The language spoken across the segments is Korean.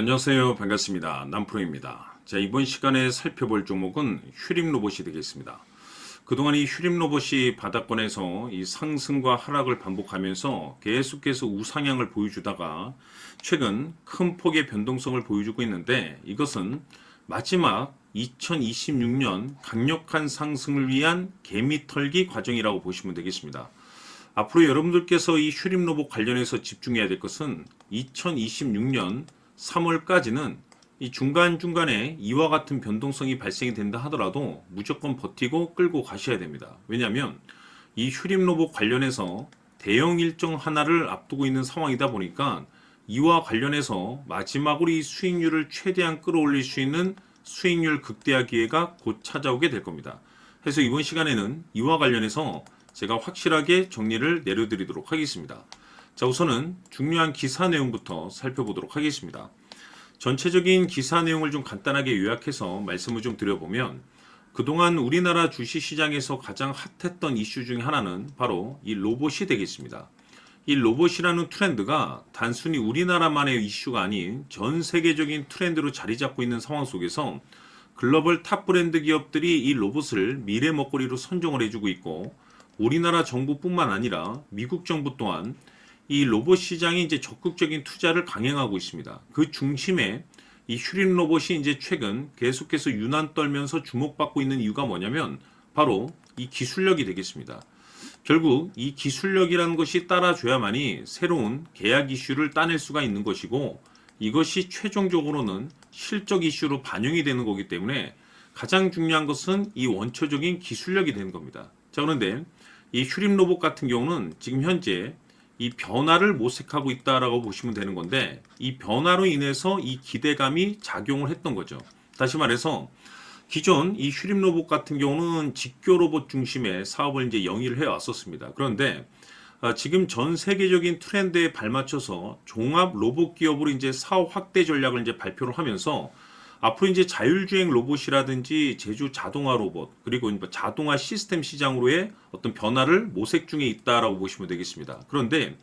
안녕하세요. 반갑습니다. 남프로입니다. 자, 이번 시간에 살펴볼 종목은 휴림 로봇이 되겠습니다. 그동안 이 휴림 로봇이 바닥권에서 이 상승과 하락을 반복하면서 계속해서 우상향을 보여주다가 최근 큰 폭의 변동성을 보여주고 있는데 이것은 마지막 2026년 강력한 상승을 위한 개미털기 과정이라고 보시면 되겠습니다. 앞으로 여러분들께서 이 휴림 로봇 관련해서 집중해야 될 것은 2026년 3월까지는 이 중간중간에 이와 같은 변동성이 발생이 된다 하더라도 무조건 버티고 끌고 가셔야 됩니다. 왜냐하면 이 휴림 로봇 관련해서 대형 일정 하나를 앞두고 있는 상황이다 보니까 이와 관련해서 마지막으로 이 수익률을 최대한 끌어올릴 수 있는 수익률 극대화 기회가 곧 찾아오게 될 겁니다. 그래서 이번 시간에는 이와 관련해서 제가 확실하게 정리를 내려드리도록 하겠습니다. 자, 우선은 중요한 기사 내용부터 살펴보도록 하겠습니다. 전체적인 기사 내용을 좀 간단하게 요약해서 말씀을 좀 드려보면 그동안 우리나라 주식 시장에서 가장 핫했던 이슈 중에 하나는 바로 이 로봇이 되겠습니다. 이 로봇이라는 트렌드가 단순히 우리나라만의 이슈가 아닌 전 세계적인 트렌드로 자리 잡고 있는 상황 속에서 글로벌 탑 브랜드 기업들이 이 로봇을 미래 먹거리로 선정을 해주고 있고 우리나라 정부뿐만 아니라 미국 정부 또한 이 로봇 시장이 이제 적극적인 투자를 강행하고 있습니다. 그 중심에 이 휴림 로봇이 이제 최근 계속해서 유난 떨면서 주목받고 있는 이유가 뭐냐면 바로 이 기술력이 되겠습니다. 결국 이 기술력이라는 것이 따라줘야만이 새로운 계약 이슈를 따낼 수가 있는 것이고 이것이 최종적으로는 실적 이슈로 반영이 되는 거기 때문에 가장 중요한 것은 이 원초적인 기술력이 되는 겁니다. 자, 그런데 이 휴림 로봇 같은 경우는 지금 현재 이 변화를 모색하고 있다라고 보시면 되는 건데 이 변화로 인해서 이 기대감이 작용을 했던 거죠. 다시 말해서 기존 이 휴림 로봇 같은 경우는 직교 로봇 중심의 사업을 이제 영위를 해 왔었습니다. 그런데 아, 지금 전 세계적인 트렌드에 발맞춰서 종합 로봇 기업으로 이제 사업 확대 전략을 이제 발표를 하면서 앞으로 이제 자율주행 로봇이라든지 제조 자동화 로봇 그리고 자동화 시스템 시장으로의 어떤 변화를 모색 중에 있다라고 보시면 되겠습니다. 그런데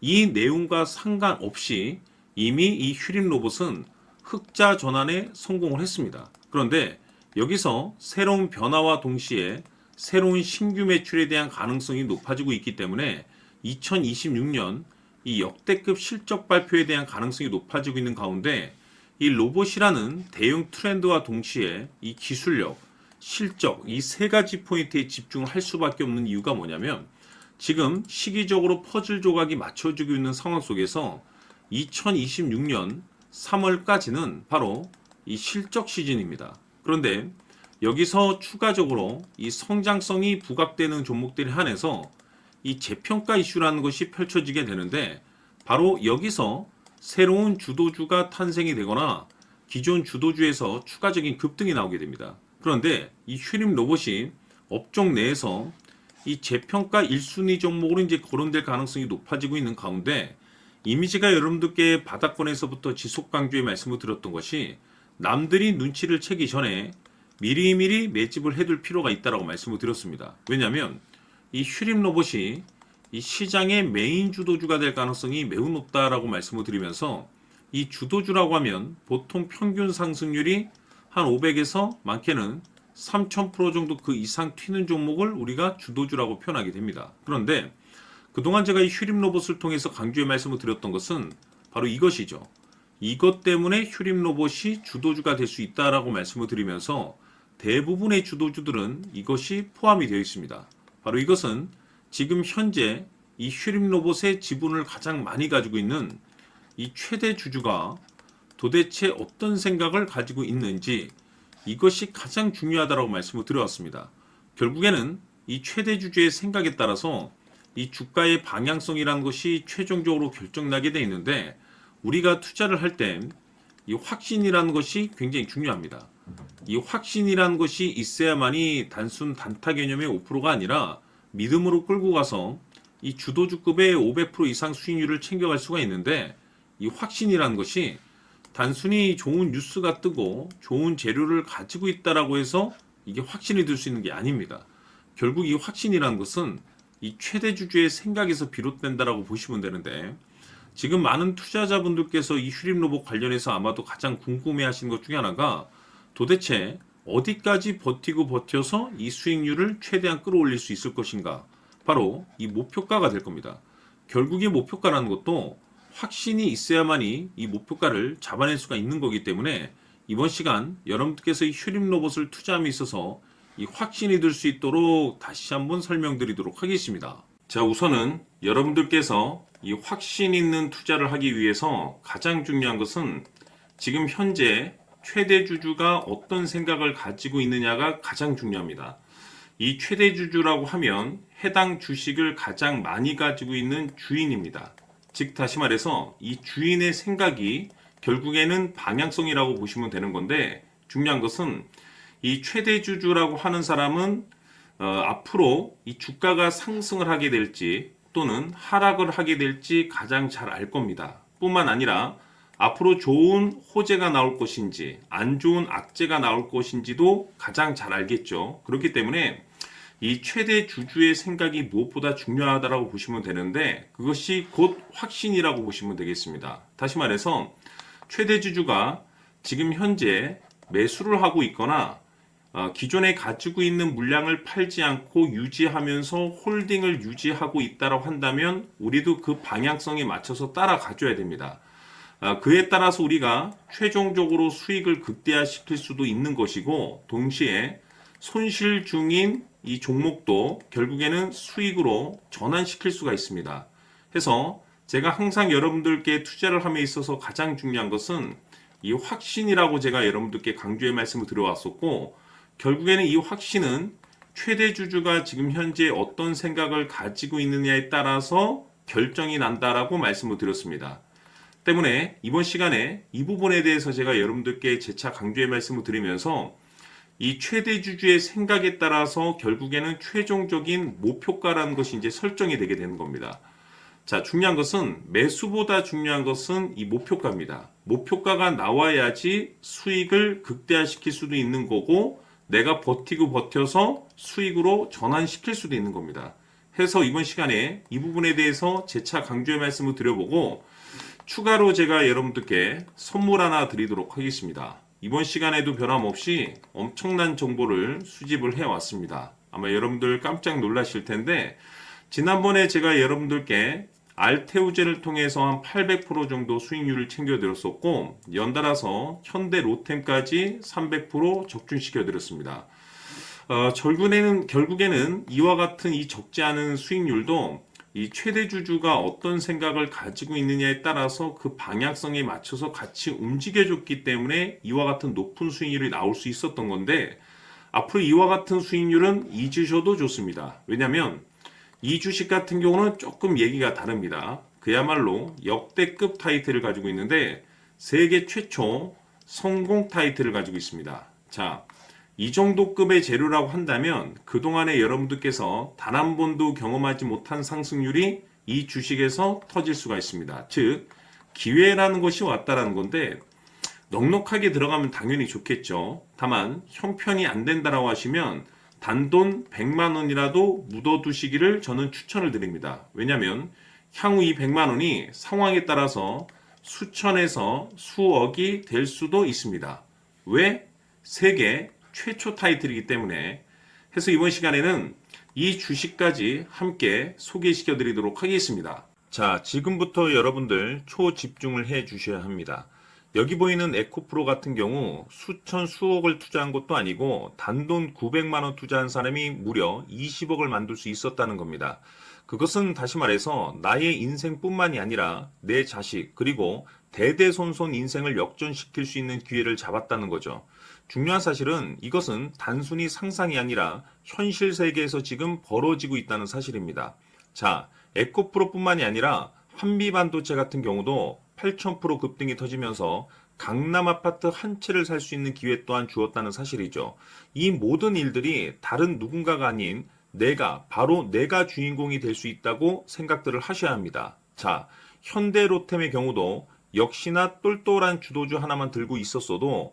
이 내용과 상관없이 이미 이 휴림 로봇은 흑자 전환에 성공을 했습니다. 그런데 여기서 새로운 변화와 동시에 새로운 신규 매출에 대한 가능성이 높아지고 있기 때문에 2026년 이 역대급 실적 발표에 대한 가능성이 높아지고 있는 가운데 이 로봇이라는 대형 트렌드와 동시에 이 기술력, 실적 이 세 가지 포인트에 집중을 할 수밖에 없는 이유가 뭐냐면 지금 시기적으로 퍼즐 조각이 맞춰지고 있는 상황 속에서 2026년 3월까지는 바로 이 실적 시즌입니다. 그런데 여기서 추가적으로 이 성장성이 부각되는 종목들에 한해서 이 재평가 이슈라는 것이 펼쳐지게 되는데 바로 여기서 새로운 주도주가 탄생이 되거나 기존 주도주에서 추가적인 급등이 나오게 됩니다. 그런데 이 휴림 로봇이 업종 내에서 이 재평가 1순위 종목으로 이제 거론될 가능성이 높아지고 있는 가운데 이미지가 여러분들께 바닥권에서부터 지속 강조의 말씀을 드렸던 것이 남들이 눈치를 채기 전에 미리미리 매집을 해둘 필요가 있다라고 말씀을 드렸습니다. 왜냐하면 이 휴림 로봇이 이 시장의 메인 주도주가 될 가능성이 매우 높다라고 말씀을 드리면서 이 주도주라고 하면 보통 평균 상승률이 한 500에서 많게는 3000% 정도 그 이상 튀는 종목을 우리가 주도주라고 표현하게 됩니다. 그런데 그동안 제가 이 휴림 로봇을 통해서 강조의 말씀을 드렸던 것은 바로 이것이죠. 이것 때문에 휴림 로봇이 주도주가 될 수 있다라고 말씀을 드리면서 대부분의 주도주들은 이것이 포함이 되어 있습니다. 바로 이것은 지금 현재 이 휴림 로봇의 지분을 가장 많이 가지고 있는 이 최대 주주가 도대체 어떤 생각을 가지고 있는지 이것이 가장 중요하다고 말씀을 드려왔습니다. 결국에는 이 최대 주주의 생각에 따라서 이 주가의 방향성이라는 것이 최종적으로 결정나게 되어 있는데 우리가 투자를 할 때 이 확신이라는 것이 굉장히 중요합니다. 이 확신이라는 것이 있어야만이 단순 단타 개념의 5%가 아니라 믿음으로 끌고 가서 이 주도주급의 500% 이상 수익률을 챙겨갈 수가 있는데 이 확신이라는 것이 단순히 좋은 뉴스가 뜨고 좋은 재료를 가지고 있다라고 해서 이게 확신이 될 수 있는 게 아닙니다. 결국 이 확신이라는 것은 이 최대 주주의 생각에서 비롯된다라고 보시면 되는데 지금 많은 투자자분들께서 이 휴림 로봇 관련해서 아마도 가장 궁금해 하시는 것 중에 하나가 도대체 어디까지 버티고 버텨서 이 수익률을 최대한 끌어올릴 수 있을 것인가? 바로 이 목표가가 될 겁니다. 결국에 목표가라는 것도 확신이 있어야만이 이 목표가를 잡아낼 수가 있는 거기 때문에 이번 시간 여러분들께서 이 휴림 로봇을 투자함에 있어서 이 확신이 들 수 있도록 다시 한번 설명드리도록 하겠습니다. 자, 우선은 여러분들께서 이 확신 있는 투자를 하기 위해서 가장 중요한 것은 지금 현재 최대 주주가 어떤 생각을 가지고 있느냐가 가장 중요합니다. 이 최대 주주라고 하면 해당 주식을 가장 많이 가지고 있는 주인입니다. 즉 다시 말해서 이 주인의 생각이 결국에는 방향성이라고 보시면 되는 건데 중요한 것은 이 최대 주주라고 하는 사람은 어, 앞으로 이 주가가 상승을 하게 될지 또는 하락을 하게 될지 가장 잘 알 겁니다. 뿐만 아니라 앞으로 좋은 호재가 나올 것인지 안 좋은 악재가 나올 것인지도 가장 잘 알겠죠. 그렇기 때문에 이 최대 주주의 생각이 무엇보다 중요하다라고 보시면 되는데 그것이 곧 확신이라고 보시면 되겠습니다. 다시 말해서 최대 주주가 지금 현재 매수를 하고 있거나 어, 기존에 가지고 있는 물량을 팔지 않고 유지하면서 홀딩을 유지하고 있다고 한다면 우리도 그 방향성에 맞춰서 따라가줘야 됩니다. 아, 그에 따라서 우리가 최종적으로 수익을 극대화시킬 수도 있는 것이고 동시에 손실 중인 이 종목도 결국에는 수익으로 전환시킬 수가 있습니다. 해서 제가 항상 여러분들께 투자를 함에 있어서 가장 중요한 것은 이 확신이라고 제가 여러분들께 강조의 말씀을 드려왔었고 결국에는 이 확신은 최대 주주가 지금 현재 어떤 생각을 가지고 있느냐에 따라서 결정이 난다라고 말씀을 드렸습니다. 때문에 이번 시간에 이 부분에 대해서 제가 여러분들께 재차 강조의 말씀을 드리면서 이 최대 주주의 생각에 따라서 결국에는 최종적인 목표가라는 것이 이제 설정이 되게 되는 겁니다. 자, 중요한 것은 매수보다 중요한 것은 이 목표가입니다. 목표가가 나와야지 수익을 극대화시킬 수도 있는 거고 내가 버티고 버텨서 수익으로 전환시킬 수도 있는 겁니다. 해서 이번 시간에 이 부분에 대해서 재차 강조의 말씀을 드려보고 추가로 제가 여러분들께 선물 하나 드리도록 하겠습니다. 이번 시간에도 변함없이 엄청난 정보를 수집을 해왔습니다. 아마 여러분들 깜짝 놀라실 텐데, 지난번에 제가 여러분들께 알테우제를 통해서 한 800% 정도 수익률을 챙겨드렸었고, 연달아서 현대 로템까지 300% 적중시켜드렸습니다. 어, 결국에는, 결국에는 이와 같은 이 적지 않은 수익률도 이 최대 주주가 어떤 생각을 가지고 있느냐에 따라서 그 방향성에 맞춰서 같이 움직여줬기 때문에 이와 같은 높은 수익률이 나올 수 있었던 건데 앞으로 이와 같은 수익률은 잊으셔도 좋습니다. 왜냐하면 이 주식 같은 경우는 조금 얘기가 다릅니다. 그야말로 역대급 타이틀을 가지고 있는데 세계 최초 성공 타이틀을 가지고 있습니다. 자, 이 정도 급의 재료라고 한다면 그동안에 여러분들께서 단 한 번도 경험하지 못한 상승률이 이 주식에서 터질 수가 있습니다. 즉, 기회라는 것이 왔다라는 건데, 넉넉하게 들어가면 당연히 좋겠죠. 다만, 형편이 안 된다라고 하시면, 단돈 100만 원이라도 묻어두시기를 저는 추천을 드립니다. 왜냐하면, 향후 이 100만 원이 상황에 따라서 수천에서 수억이 될 수도 있습니다. 왜? 세계 최초 타이틀이기 때문에 해서 이번 시간에는 이 주식까지 함께 소개시켜 드리도록 하겠습니다. 자, 지금부터 여러분들 초집중을 해 주셔야 합니다. 여기 보이는 에코프로 같은 경우 수천 수억을 투자한 것도 아니고 단돈 900만 원 투자한 사람이 무려 20억을 만들 수 있었다는 겁니다. 그것은 다시 말해서 나의 인생뿐만이 아니라 내 자식 그리고 대대손손 인생을 역전시킬 수 있는 기회를 잡았다는 거죠. 중요한 사실은 이것은 단순히 상상이 아니라 현실 세계에서 지금 벌어지고 있다는 사실입니다. 자, 에코프로뿐만이 아니라 한미반도체 같은 경우도 8,000% 급등이 터지면서 강남 아파트 한 채를 살 수 있는 기회 또한 주었다는 사실이죠. 이 모든 일들이 다른 누군가가 아닌 내가 바로 내가 주인공이 될 수 있다고 생각들을 하셔야 합니다. 자, 현대 로템의 경우도 역시나 똘똘한 주도주 하나만 들고 있었어도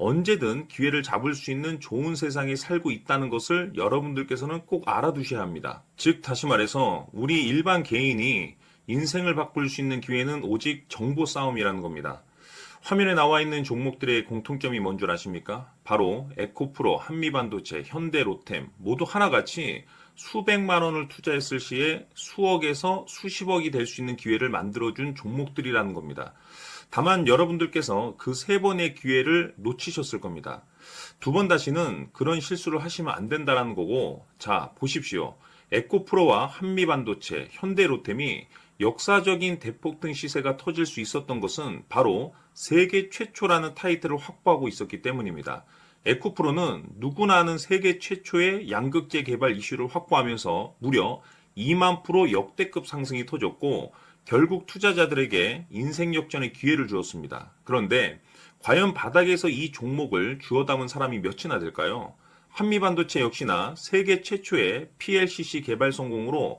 언제든 기회를 잡을 수 있는 좋은 세상에 살고 있다는 것을 여러분들께서는 꼭 알아두셔야 합니다. 즉 다시 말해서 우리 일반 개인이 인생을 바꿀 수 있는 기회는 오직 정보 싸움이라는 겁니다. 화면에 나와 있는 종목들의 공통점이 뭔 줄 아십니까? 바로 에코프로, 한미반도체, 현대로템 모두 하나같이 수백만 원을 투자했을 시에 수억에서 수십억이 될 수 있는 기회를 만들어준 종목들이라는 겁니다. 다만 여러분들께서 그 세 번의 기회를 놓치셨을 겁니다. 두 번 다시는 그런 실수를 하시면 안 된다라는 거고, 자, 보십시오. 에코프로와 한미반도체, 현대로템이 역사적인 대폭등 시세가 터질 수 있었던 것은 바로 세계 최초라는 타이틀을 확보하고 있었기 때문입니다. 에코프로는 누구나 아는 세계 최초의 양극재 개발 이슈를 확보하면서 무려 2만 프로 역대급 상승이 터졌고 결국 투자자들에게 인생 역전의 기회를 주었습니다. 그런데 과연 바닥에서 이 종목을 주워 담은 사람이 몇이나 될까요? 한미반도체 역시나 세계 최초의 PLCC 개발 성공으로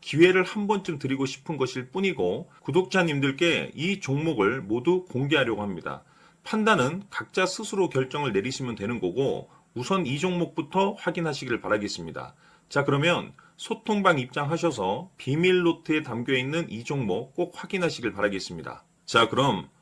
기회를 한 번쯤 드리고 싶은 것일 뿐이고 구독자님들께 이 종목을 모두 공개하려고 합니다. 판단은 각자 스스로 결정을 내리시면 되는 거고 우선 이 종목부터 확인하시길 바라겠습니다. 자 그러면 소통방 입장하셔서 비밀 노트에 담겨 있는 이 종목 꼭 확인하시길 바라겠습니다. 자 그럼